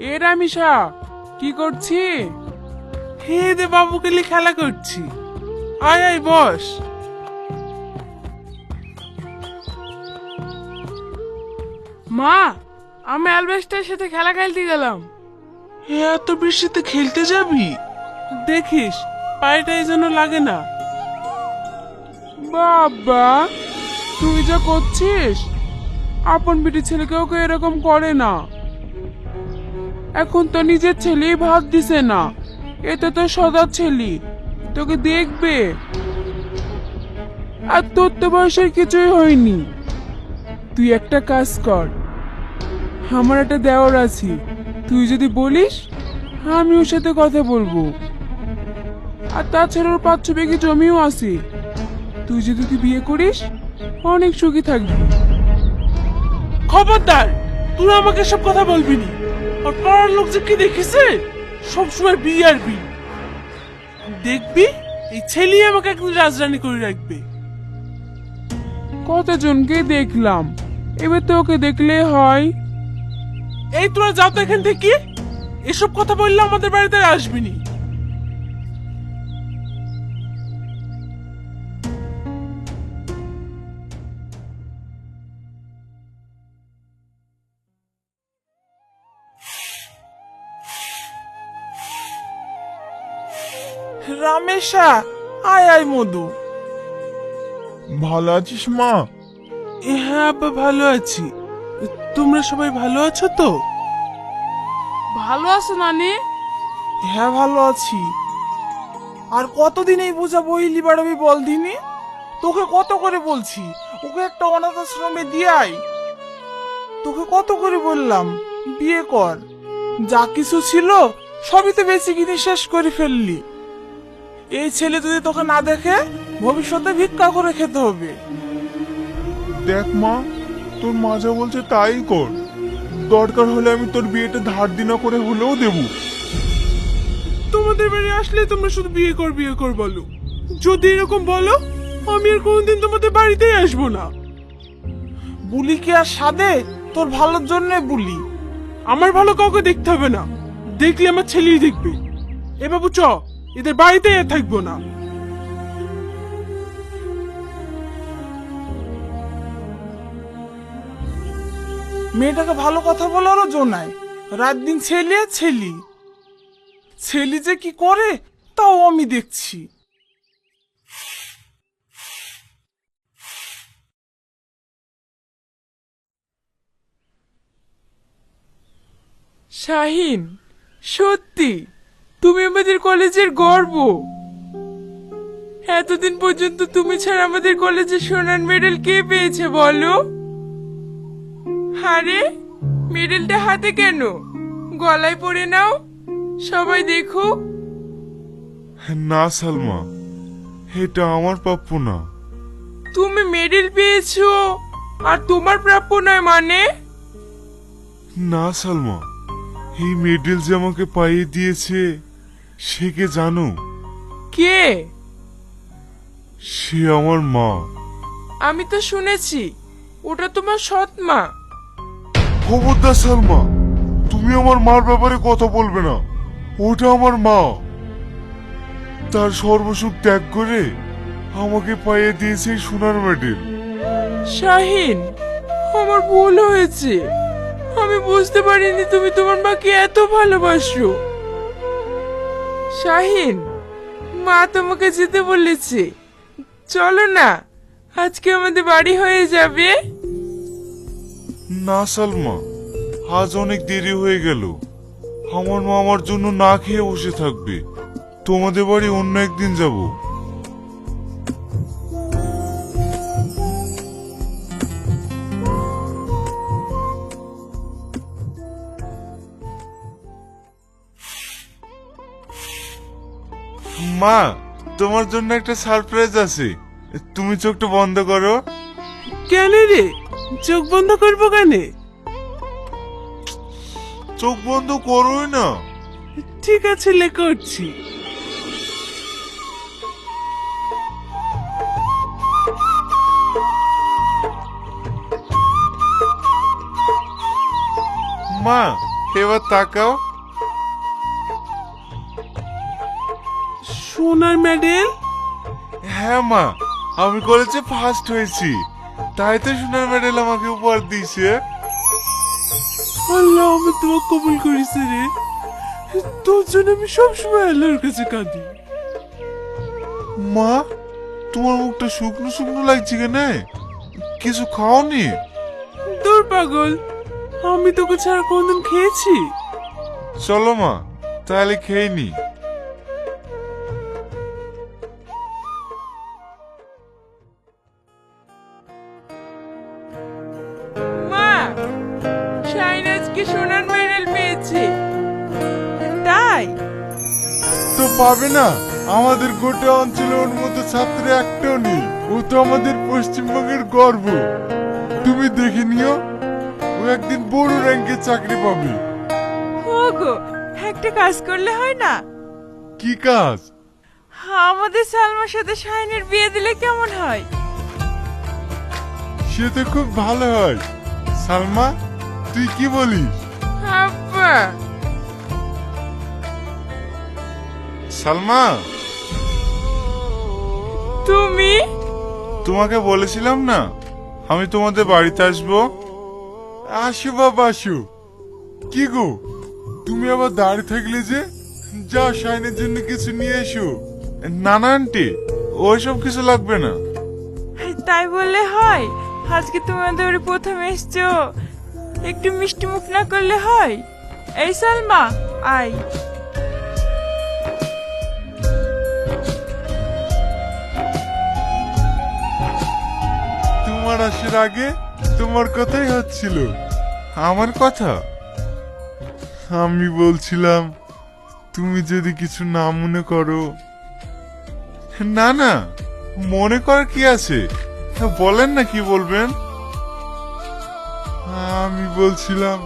এ রামিসা কি করছি? হে দে বাবুকে নিয়ে খেলা করছি। আয় আয়, বস। মা, আমি অ্যালবেস্টার সাথে খেলা খেলতে গেলাম। এত বৃষ্টিতে খেলতে যাবি? দেখিস, পায়েটাই যেন লাগে না। বাবা, তুই যা করছিস, আপন বিটি ছেলেকেও কেউ এরকম করে না। এখন তো নিজের ছেলেই ভাত দিছে না। এটা তো সদা ছেলে। তোকে দেখবে। আর তোর তো বয়সের কিছুই হয়নি। তুই একটা কাজ কর। আমার একটা দেওয়ার আছে। তুই যদি বলিস, আমি ওর সাথে কথা বলব। আর তাছাড়া ওর পাঁচ ছ বিঘে জমিও আছে। তুই যদি তুই বিয়ে করিস, অনেক সুখী থাকবি। খবরদার তুই আমাকে সব কথা বলবি নি। আর পাড়ার লোক যে কি দেখেছে? সবসময় বি আর বি। দেখবি, এই ছেলে আমাকে একদিন রাজরানী করে রাখবে। কতজনকে দেখলাম? এবার তো ওকে দেখলে হয়। এই তোরা যাও তো এখান থেকে। এসব কথা বললে আমাদের বাড়িতে আর আসবি আয় আয় মধু। ভালো আছিস মা? হ্যাঁ আব্বা ভালো আছি। তোমরা সবাই ভালো আছো তো? ভালো আছো নানি? হ্যাঁ ভালো আছি। আর কতদিন এই বোঝা বইলি বাড়াবি বল দিনি? তোকে কত করে বলছি? ওকে একটা অনাথ আশ্রমে দিয়ে আয় তোকে কত করে বললাম? বিয়ে কর। যা কিছু ছিল সবই তো বেশি কিনে শেষ করে ফেললি। এই ছেলে যদি তোকে না দেখে ভবিষ্যতে ভিক্ষা করে খেতে হবে। দেখ মা তোর মা যা বলছে তাই কর। দরকার হলে আমি তোর বিয়েটা ধার দিনা করে হলেও দেবো। তোমাদের বাড়ি আসলে তোমরা শুধু বিয়ে কর বিয়ে কর বলো। যদি এরকম বলো আমি আর কোনোদিন তোমাদের বাড়িতেই আসব না। বুলি কি আর সাদে তোর ভালোর জন্য বুলি। আমার ভালো কাউকে দেখতে হবে না। দেখলে আমার ছেলেই দেখবে। এ বাবু চ। এদের বাড়িতে থাকব না। মেয়েটাকে ভালো কথা বলারও জো নাই। রাত দিন ছেলে, ছেলি। ছেলে যে কি করে, তাও আমি দেখছি। শাহিন, সত্যি। তুমি আমাদের কলেজের গর্ব। এতদিন পর্যন্ত তুমি ছাড়া আমাদের কলেজে সোনার মেডেল কে পেয়েছে বলো? আরে মেডেলটা হাতে কেন? গলায় পরে নাও সবাই দেখুক না সালমা এটা আমার প্রাপ্য না। তুমি মেডেল পেয়েছ আর তোমার প্রাপ্য নয় মানে? না সালমা এই মেডেল যে আমাকে পাইয়ে দিয়েছে সে কে জানো? কে? সে আমার মা। আমি তো শুনেছি ওটা তোমার সৎ মা। খবরদার সালমা তুমি আমার মার ব্যাপারে কথা বলবে না। ওটা আমার মা। তার সর্বসুখ ত্যাগ করে আমাকে পাইয়ে দিয়েছে সোনার মেডেল শাহিন আমার ভুল হয়েছে। আমি বুঝতে পারিনি তুমি তোমার মাকে এত ভালোবাসো। শাহিন, মা তোমাকে যেতে বলেছে। চলো না, আজকে আমাদের বাড়ি হয়ে যাবে। না সালমা, আজ অনেক দেরি হয়ে গেল। আমার মা আমার জন্য না খেয়ে বসে থাকবে। তোমাদের বাড়ি অন্য একদিন যাব। মা তোমার জন্য একটা সারপ্রাইজ আছে। তুমি চোখটা বন্ধ করো। কেন রে? চোখ বন্ধ করব কেন? চোখ বন্ধ করোই না। ঠিক আছে লে করছি। মা এবার তাকাও। সোনার মেডেল হ্যাঁ মা আমি কলেজে ফার্স্ট হয়েছি। তাই তো সোনার মেডেল আমাকে উপহার দিয়েছে। আল্লাহ আমি তোমাকে কবুল করেছে রে। তোর জন্য আমি সবসময় আল্লাহর কাছে কাঁদি। মা তোমার মুখটা শুকনো শুকনো লাগছে কেন? কিছু খাওনি? দূর পাগল আমি তোকে ছাড়া কোনদিন খেয়েছি। চলো মা তাহলে খেয়ে নি। শাইন সোনার মেডেল পেয়েছে। তাই? তো পাবে না? আমাদের গোটা অঞ্চলে ওর মতো ছাত্র একটাও নেই। ও তো আমাদের পশ্চিমবঙ্গের গর্ব। তুমি দেখে নিও ও একদিন বড় র্যাঙ্কে চাকরি পাবে। ওগো একটা কাজ করলে হয় না? কি কাজ? আমাদের সালমার সাথে শাইনের বিয়ে দিলে কেমন হয়? সে তো খুব ভালো হয়। সালমা তুই কি বলিস? আব্বা সালমা। তুমি? তোমাকে বলেছিলাম না আমি তোমাদের বাড়িতে আসব? আসো বাবা আসো। কি গো তুমি আবার দাঁড়িয়ে থাকলে যে? যা শাইনের জন্য কিছু নিয়ে এসো। না না আন্টি ওইসব কিছু লাগবে না। তাই বললে হয় আজকে তোমাদের বাড়ি প্রথম এসছো। একটু মিষ্টি মুখ না করলে হয়? এই সালমা, আয়। তোমার আসার আগে তোমার কথাই হচ্ছিল, আমার কথা। আমি বলছিলাম, তুমি যদি কিছু না মনে করো। না না, মনে করার কি আছে? বলেন না কি বলবেন? বলছিলাম,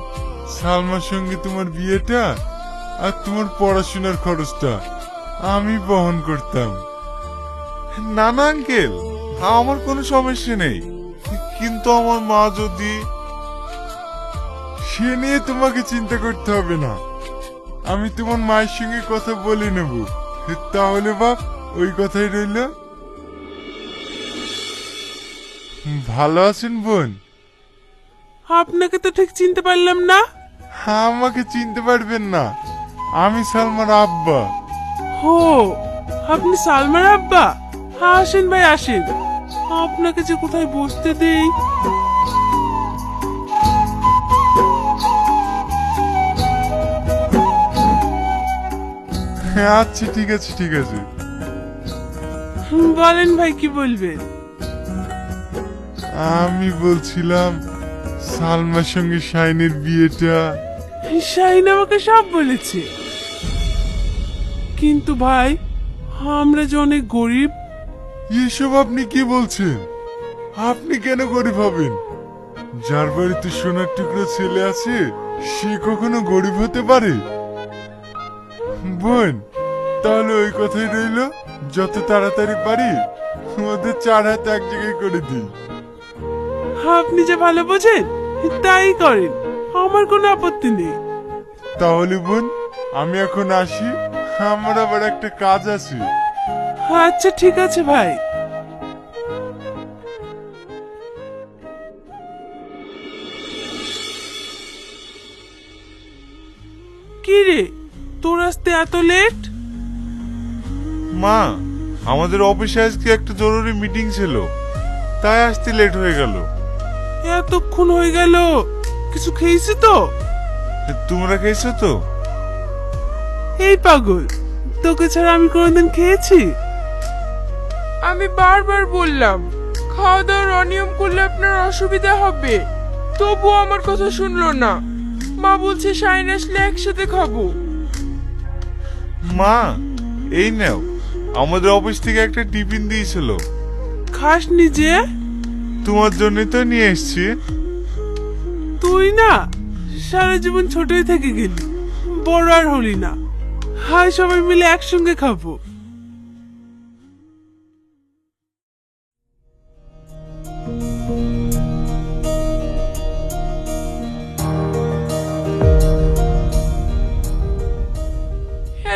সালমার সঙ্গে তোমার বিয়েটা আর তোমার পড়াশোনার খরচটা আমি বহন করতাম। না না আঙ্কেল, আমার কোনো সমস্যা নেই। কিন্তু আমার মা যদি, সে নিয়ে তোমাকে চিন্তা করতে হবে না। আমি তোমার মায়ের সঙ্গে কথা বলে নেব। তাহলে বাপ, ওই কথাই রইল। ভালো আছেন বোন? আপনাকে তো ঠিক চিনতে পারলাম না। আমাকে চিনতে পারবেন না। আমি সালমার আব্বা। হো আপনি সালমার আব্বা? হ্যাঁ আসেন ভাই আসেন। আপনাকে যে কোথায় বসতে দেই। হ্যাঁ আচ্ছা ঠিক আছে ঠিক আছে। বলেন ভাই কি বলবেন? আমি বলছিলাম সালমার সঙ্গে শাইনের বিয়েটা। শাহিন আমাকে সব বলেছে। কিন্তু ভাই আমরা যে অনেক গরিব। এসব আপনি কি বলছেন? আপনি কেন গরিব হবেন? যার বাড়িতে সোনার টুকরো ছেলে আছে সে কখনো গরিব হতে পারে? বোন তাহলে ওই কথাই রইল যত তাড়াতাড়ি পারি ওদের চার হাত এক জায়গায় করে দিই। আপনি যে ভালো বোঝেন তাই করেন। আমার কোনো আপত্তি নেই। তাহলে বোন আমি এখন আসি। আমার আবার একটা কাজ আছে। আচ্ছা ঠিক আছে ভাই। কি রে তোর আসতে এত লেট? মা আমাদের অফিসে আজকে একটা জরুরি মিটিং ছিল। তাই আসতে লেট হয়ে গেল। এতক্ষণ হয়ে গেল। কিছু খেয়েছি তো? তোমরা খেয়েছো তো? এই পাগল তোকে ছাড়া আমি কোনোদিন খেয়েছি? আমি বারবার বললাম খাওয়া দাওয়ার অনিয়ম করলে আপনার অসুবিধা হবে। তবু আমার কথা শুনলো না। মা বলছে শাইন আসলে একসাথে খাব। মা এই নাও। আমাদের অফিস থেকে একটা টিফিন দিয়েছিল। খাস নিজে তোমার জন্য তো নিয়ে এসেছি। তুই না, সারা জীবন ছোটই থেকে গেলি। বড় আর হলি না। হাই, সবাই মিলে একসঙ্গে খাব।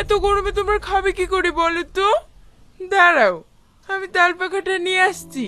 এত গরমে তোমরা খাবে কি করে বলো তো? দাঁড়াও, আমি তাল পাখাটা নিয়ে আসছি।